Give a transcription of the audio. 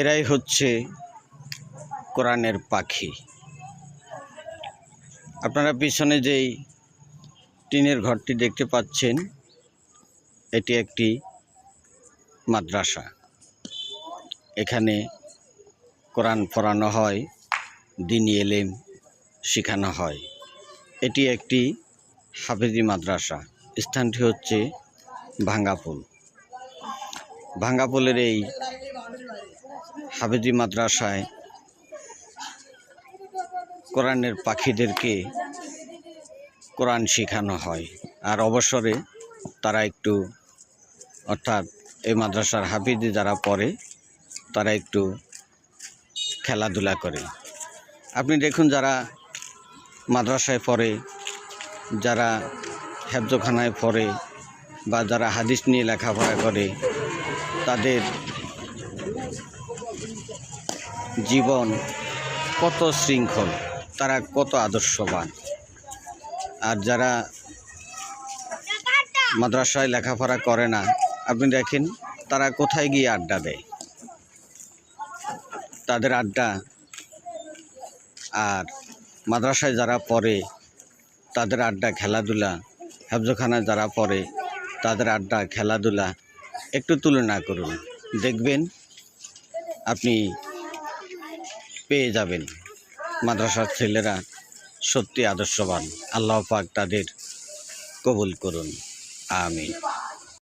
এরাই হচ্ছে কোরআনের পাখি। আপনারা পিছনে যেই টিনের ঘরটি দেখতে পাচ্ছেন, এটি একটি মাদ্রাসা। এখানে কোরআন পড়ানো হয়, দিনী এলেম শেখানো হয়। এটি একটি হাফেজি মাদ্রাসা, স্থানটি হচ্ছে ভাঙ্গাপুল। ভাঙ্গাপুলের এই হাফেজি মাদ্রাসায় কোরআনের পাখিদেরকে কোরআন শেখানো হয়। আর অবসরে তারা একটু, অর্থাৎ এই মাদ্রাসার হাফিজি যারা পড়ে, তারা একটু খেলাধুলা করে। আপনি দেখুন যারা মাদ্রাসায় পড়ে, যারা হেফজখানায় পড়ে বা যারা হাদিস নিয়ে লেখাপড়া করে, তাদের জীবন কত শৃঙ্খল, তারা কত আদর্শবান। আর যারা মাদ্রাসায় লেখাপড়া করে না, আপনি দেখেন তারা কোথায় গিয়ে আড্ডা দেয়? তাদের আড্ডা আর মাদ্রাসায় যারা পড়ে, তাদের আড্ডা খেলাধুলা, হেফজখানায় যারা পড়ে, তাদের আড্ডা খেলাধুলা, একটু তুলনা করুন। দেখবেন আপনি পেয়ে যাবেন। মাদ্রাসার ছেলেরা সত্যি আদর্শবান। আল্লাহ পাক তাদের কবুল করুন। আমিন।